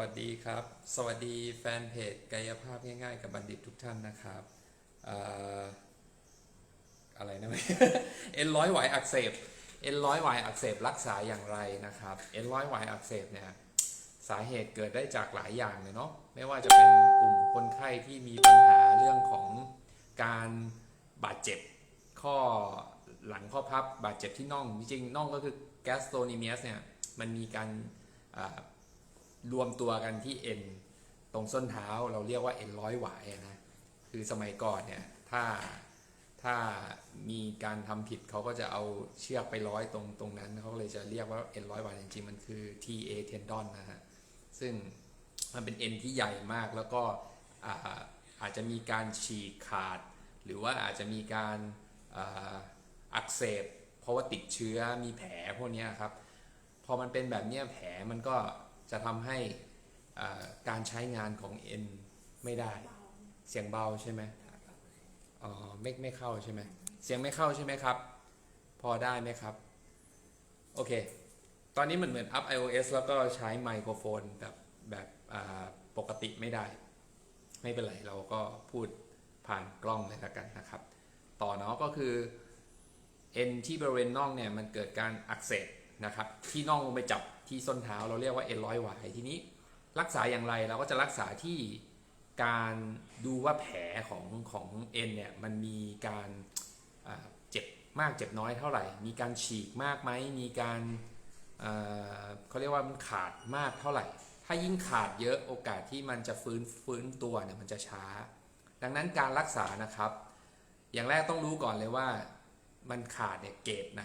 วัสดีครับ สวัสดีแฟนเพจกายภาพง่ายๆ กับบัณฑิตทุกท่านนะครับอะไรนะเอ็นร้อยไหวอักเสบเอ็นร้อยไหวอักเสบรักษาอย่างไรนะครับเอ็นร้อยไหวอักเสบเนี่ยสาเหตุเกิดได้จากหลายอย่างเลยเนาะไม่ว่าจะเป็นกลุ่มคนไข้ที่มีปัญหาเรื่องของการบาดเจ็บข้อหลังข้อพับบาดเจ็บที่น่องจริงๆน่องก็คือ gastrocnemius เนี่ยมันมีการ รวมตัวกันที่เอ็นตรงส้นเท้าเราเรียกว่าเอ็นร้อยหวายนะคือสมัยก่อนเนี่ยถ้าถ้ามีการทำผิดเขาก็จะเอาเชือกไปร้อยตรงตรงนั้นเขาเลยจะเรียกว่าเอ็นร้อยหวายจริงๆมันคือ TA tendon นะฮะซึ่งมันเป็นเอ็นที่ใหญ่มากแล้วก็อาอาจจะมีการฉีกขาด หรือว่าอาจจะมีการอักเสบ เพราะว่าติดเชื้อมีแผลพวกนี้ครับ พอมันเป็นแบบนี้แผลมันก็ จะทำให้การใช้งานของเอ็นไม่ได้ เสียงเบาใช่ไหมอ๋อไม่ไม่เข้าใช่ไหมเสียงไม่เข้าใช่ไหมครับ พอได้ไหมครับ โอเค ตอนนี้มันเหมือนอัพ iOS แล้วก็ใช้ไมโครโฟนแบบแบบปกติไม่ได้ ไม่เป็นไร เราก็พูดผ่านกล้องเลยละกันนะครับ ต่อเนาะก็คือเอ็นที่บริเวณน่องเนี่ยมันเกิดการอักเสบ นะครับ ที่น่องลงไปจับที่ส้นเท้าเราเรียกว่าเอ็นร้อยหวายทีนี้รักษาอย่างไรเราก็จะรักษาที่การดูว่าแผลของของเอ็นเนี่ยมันมีการเจ็บมากเจ็บน้อยเท่าไหร่ มีการฉีกมากไหมมีการเขาเรียกว่ามันขาดมากเท่าไหร่ ถ้ายิ่งขาดเยอะโอกาสที่มันจะฟื้นฟื้นตัวเนี่ยมันจะช้า ดังนั้นการรักษานะครับ อย่างแรกต้องรู้ก่อนเลยว่ามันขาดเนี่ยเกรดไหน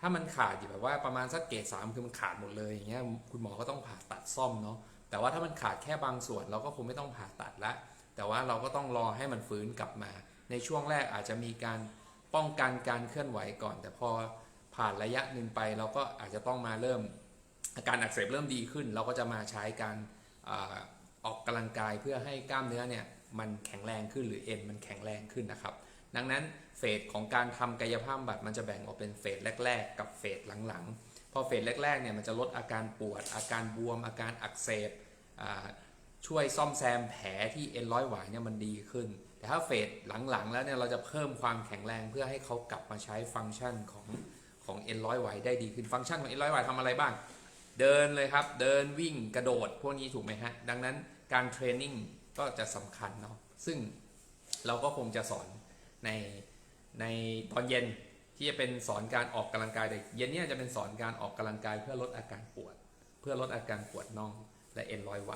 ถ้ามันขาดอยู่แบบว่าประมาณสักเกรดสามคือมันขาดหมดเลยอย่างเงี้ยคุณหมอก็ต้องผ่าตัดซ่อมเนาะแต่ว่าถ้ามันขาดแค่บางส่วนเราก็คงไม่ต้องผ่าตัดละ แต่ว่าเราก็ต้องรอให้มันฟื้นกลับมา ในช่วงแรกอาจจะมีการป้องกันการเคลื่อนไหวก่อน แต่พอผ่านระยะหนึ่งไปเราก็อาจจะต้องมาเริ่ม อาการอักเสบเริ่มดีขึ้น เราก็จะมาใช้การอออกกำลังกายเพื่อให้กล้ามเนื้อเนี่ยมันแข็งแรงขึ้นหรือเอ็นมันแข็งแรงขึ้นนะครับ ดังนั้นเฟสของการทำกายภาพบำบัดมันจะแบ่งออกเป็นเฟสแรก ๆ กับเฟสหลังๆ พอเฟสแรกๆเนี่ยมันจะลดอาการปวด อาการบวม อาการอักเสบช่วยซ่อมแซมแผลที่เอ็นร้อยหวายเนี่ยมันดีขึ้น แต่ถ้าเฟสหลังๆ แล้วเนี่ยเราจะเพิ่มความแข็งแรงเพื่อให้เขากลับมาใช้ฟังก์ชันของของเอ็นร้อยหวายได้ดีขึ้นฟังก์ชันของเอ็นร้อยหวายทำอะไรบ้าง เดินเลยครับ เดินวิ่งกระโดดพวกนี้ถูกไหมฮะ ดังนั้นการเทรนนิ่งก็จะสำคัญเนาะซึ่งเราก็คงจะสอน ในในตอนเย็นที่จะเป็นสอนการออกกำลังกายแต่เย็นเนี้จะเป็นสอนการออกกำลังกายเพื่อลดอาการปวด เพื่อลดอาการปวดน่องและเอ็นรอยไหว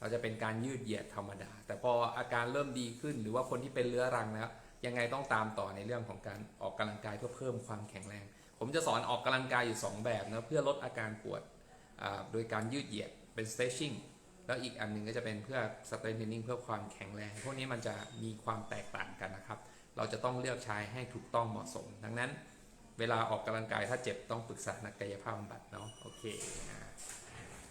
เราจะเป็นการยืดเหยียดธรรมดา แต่พออาการเริ่มดีขึ้น หรือว่าคนที่เป็นเรื้อรังแล้ว ยังไงต้องตามต่อในเรื่องของการออกกำลังกายเพื่อเพิ่มความแข็งแรง ผมจะสอนออกกำลังกายอยู่สองแบบนะเพื่อลดอาการปวดโดยการยืดเหยียดเป็น stretching แล้วอีกอันหนึงก็จะเป็นเพื่อ strength training เพื่อความแข็งแรง พวกนี้มันจะมีความแตกต่างกันนะครับ เราจะต้องเลือกใช้ให้ถูกต้องเหมาะสม ดังนั้นเวลาออกกำลังกายถ้าเจ็บต้องปรึกษานักกายภาพบำบัดเนาะโอเคอ่า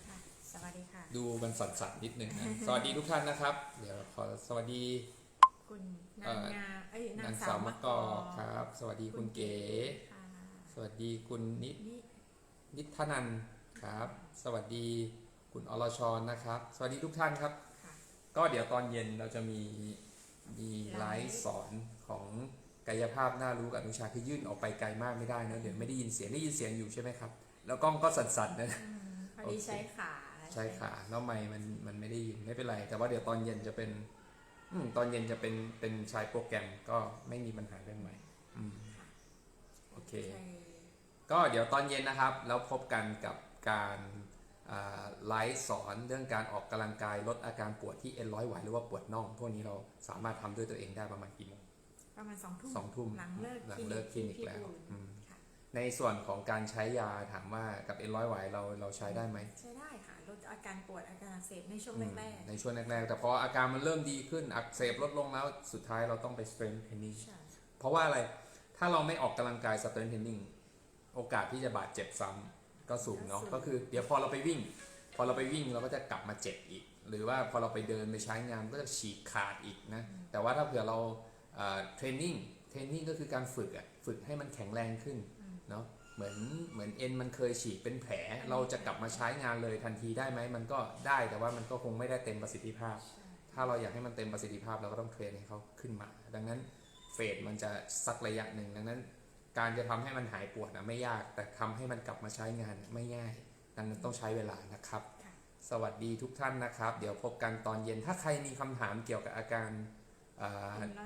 ค่ะสวัสดีค่ะ ดูมันสั่นๆนิดนึงนะสวัสดีทุกท่านนะครับ เดี๋ยวขอสวัสดี คุณนางเอ่องาเอ้ยนานางงสาสาววมะมะกกออกครับ สวัสดีคุณเก๋ค่ะสวัสดีคุณนิดนี่นิทนันท์ครับ สวัสดีคุณอรชรนะครับ สวัสดีทุกท่านครับค่ะก็เดี๋ยวตอนเย็นเราจะมีมีไลฟ์สอน ของกายภาพน่ารู้กับอนุชาคือยื่นออกไปไกลมากไม่ได้นะเดี๋ยวไม่ได้ยินเสียงได้ยินเสียงอยู่ใช่ไหมครับ แล้วกล้องก็สั่นๆนะอืมพอดีโอเคใช้ขาใช่ค่ะแล้วไม่มันมันไม่ได้ยินไม่เป็นไร แต่ว่าเดี๋ยวตอนเย็นจะเป็นอมตอนเย็นจะเป็นเป็นใช้โปรแกรมก็ไม่มีปัญหาเรื่องใหม่อืมโอเคใช่ก็เดี๋ยวตอนเย็นนะครับ แล้วพบกันกับการอ่าไลฟ์สอนเรื่องการออกกำลังกายลดอาการปวดที่เอ็นร้อยไหวหรือว่าปวดน่อง พวกนี้เราสามารถทำด้วยตัวเองได้ประมาณกี่โมง ประมาณสองทุ่มสองทุ่มหลังเลิกหลังเลิกคลินิกที่แล้วบูรณ์อืมค่ะในส่วนของการใช้ยาถามว่ากับเอ็นร้อยไหวเราเราใช้ได้ไหมใช้ได้ค่ะลดอาการปวดอาการอักเสบในช่วงอืมแรกในช่วงแรกๆแต่พออาการมันเริ่มดีขึ้นอักเสบลดลงแล้วสุดท้ายเราต้องไป strength training ๆใช่เพราะว่าอะไรถ้าเราไม่ออกกำลังกาย strength training โอกาสที่จะบาดเจ็บซ้ำก็สูงเนาะก็คือเดี๋ยวพอเราไปวิ่ง พอเราไปวิ่งเราก็จะกลับมาเจ็บอีก หรือว่าพอเราไปเดินไปใช้งานก็จะฉีกขาดอีกนะแต่ว่าถ้าเผื่อเรา เทรนนิ่งเทรนนิ่งก็คือการฝึกอะฝึกให้มันแข็งแรงขึ้นเนาะเหมือนเหมือนเอ็นมันเคยฉีกเป็นแผล เราจะกลับมาใช้งานเลยทันทีได้ไหมมันก็ได้แต่ว่ามันก็คงไม่ได้เต็มประสิทธิภาพใช่ถ้าเราอยากให้มันเต็มประสิทธิภาพเราก็ต้องเทรนให้เขาขึ้นมา ดังนั้นเฟสมันจะสักระยะหนึ่งดังนั้น การจะทำให้มันหายปวดนะไม่ยาก แต่ทำให้มันกลับมาใช้งานไม่ง่ายดังนั้นต้องใช้เวลานะครับค่ะสวัสดีทุกท่านนะครับ เดี๋ยวพบกันตอนเย็นถ้าใครมีคำถามเกี่ยวกับอาการ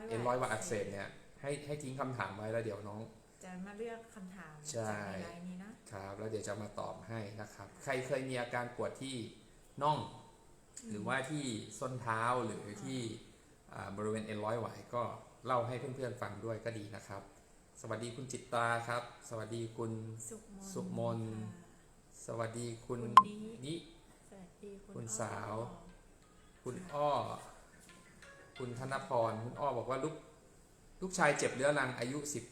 เอ็นร้อยวัดอักเสบเนี่ยให้ให้ทิ้งคำถามไว้แล้วเดี๋ยวน้อง จะมาเลือกคำถามใช่จากในไลน์นี้นะครับ แล้วเดี๋ยวจะมาตอบให้นะครับ ใครเคยมีอาการปวดที่น่อง หรือว่าที่ส้นเท้าหรือที่อ่าบริเวณเอ็นร้อยไหวก็เล่าให้เพื่อนๆฟังด้วยก็ดีนะครับ สวัสดีคุณจิตตราครับ สวัสดีคุณสุขมนสุขมนค่ะสวัสดีคุณคุณนินิสวัสดีคุณคุณอ้อสาว คุณอ้อ คุณธนพรคุณอ้อบอกว่าลูกลูกชายเจ็บเรื้อรังอายุสิบ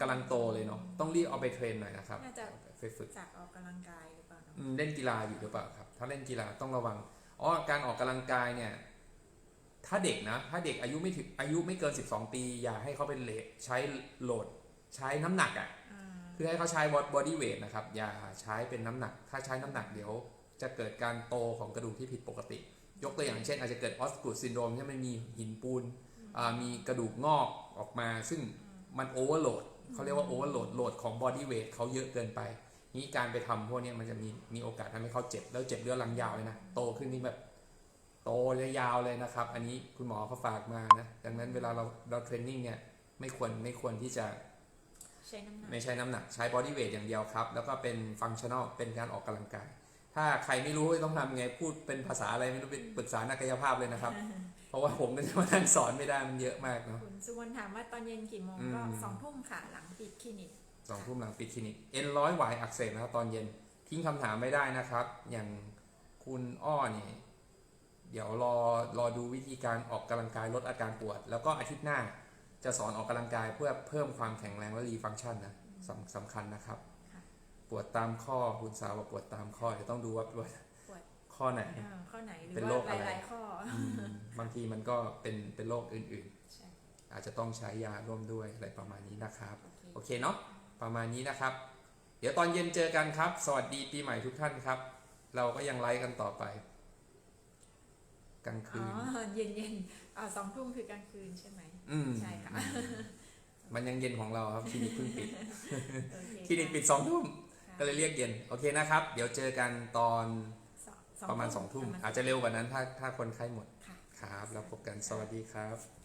กำลังโตเลยเนาะต้องรีบเอาไปเทรนหน่อยนะครับน่าจะไปฝึกจากออกกำลังกายหรือเปล่าเนอะอืมเล่นกีฬาอยู่หรือเปล่าครับ ถ้าเล่นกีฬาต้องระวังอ๋อการออกกำลังกายเนี่ย ถ้าเด็กนะ ถ้าเด็กอายุไม่ถึงอายุไม่เกิน 12 ปี อย่าให้เขาเป็นเลทใช้โหลดใช้น้ำหนักอะ่ะอ่าคือให้เขาใช้บอดี้เวทนะครับ อย่าใช้เป็นน้ำหนัก ถ้าใช้น้ำหนักเดี๋ยว จะเกิดการโตของกระดูกที่ผิดปกติ ยกตัวอย่างเช่นอาจจะเกิดออสกูดซินโดรมที่มันมีหินปูนอ่ามีกระดูกงอกออกมา ซึ่งมันโอเวอร์โหลดเขาเรียกว่าโอเวอร์โหลดโหลดของบอดี้เวทเขาเยอะเกินไปนี้การไปทำพวกเนี้ยมันจะมีมีโอกาสทำให้เขาเจ็บ แล้วเจ็บเรื้อรังยาวเลยนะ โตขึ้นนี่แบบโตยาวๆเลยนะครับ อันนี้คุณหมอเขาฝากมานะ ดังนั้นเวลาเราเราเทรนนิ่งเนี่ยไม่ควรไม่ควรที่จะใช้น้ำหนักไม่ใช้น้ำหนักใช้บอดี้เวทอย่างเดียวครับ แล้วก็เป็นฟังชั่นอลเป็นการออกกำลังกาย ถ้าใครไม่รู้ว่าต้องทำไงพูดเป็นภาษาอะไรไม่รู้ไปปรึกษานักกายภาพเลยนะครับ เพราะว่าผมก็จะมานั่งสอนไม่ได้มันเยอะมากเนาะคุณสุวรรณถามว่าตอนเย็นกี่โมงอืมก็สองทุ่มค่ะหลังปิดคลินิกสองทุ่มหลังปิดคลินิกเอ็นร้อยหวายอักเสบนะครับตอนเย็นทิ้งคำถามไม่ได้นะครับ อย่างคุณอ้อนี่เดี๋ยวรอรอดูวิธีการออกกำลังกายลดอาการปวด แล้วก็อาทิตย์หน้าจะสอนออกกำลังกายเพื่อเพิ่มความแข็งแรงและรีฟังก์ชันนะสำสำคัญนะครับค่ะ ปวดตามข้อคุณสาวบอกปวดตามข้อเดี๋ยวต้องดูว่าปวดปวดข้อไหนอ่าข้อไหนหรือเป็นว่าโรคอะไรหลายๆข้ออืมบางทีมันก็เป็นเป็นโรคอื่นใช่ๆอาจจะต้องใช้ยาร่วมด้วยอะไรประมาณนี้นะครับโอเคโอเคเนาะประมาณนี้นะครับ เดี๋ยวตอนเย็นเจอกันครับ สวัสดีปีใหม่ทุกท่านครับ เราก็ยังไลฟ์กันต่อไปกลางอ๋คือนเย็นเย็นๆอ่าสองทุ่มคือกลางคืนใช่ไหมอืมใช่ค่ะมันยังเย็นของเราครับคลินิกเพิ่งปิดโอเคคลินิกปิดสองทุ่มค่ะ ก็เลยเรียกเย็น โอเคนะครับ เดี๋ยวเจอกันตอนสองประมาณสองทุ่มประณอาจจะเร็วกว่านั้นถ้าถ้าคนไข้หมด ค่ะ ครับ แล้วพบกัน สวัสดีครับ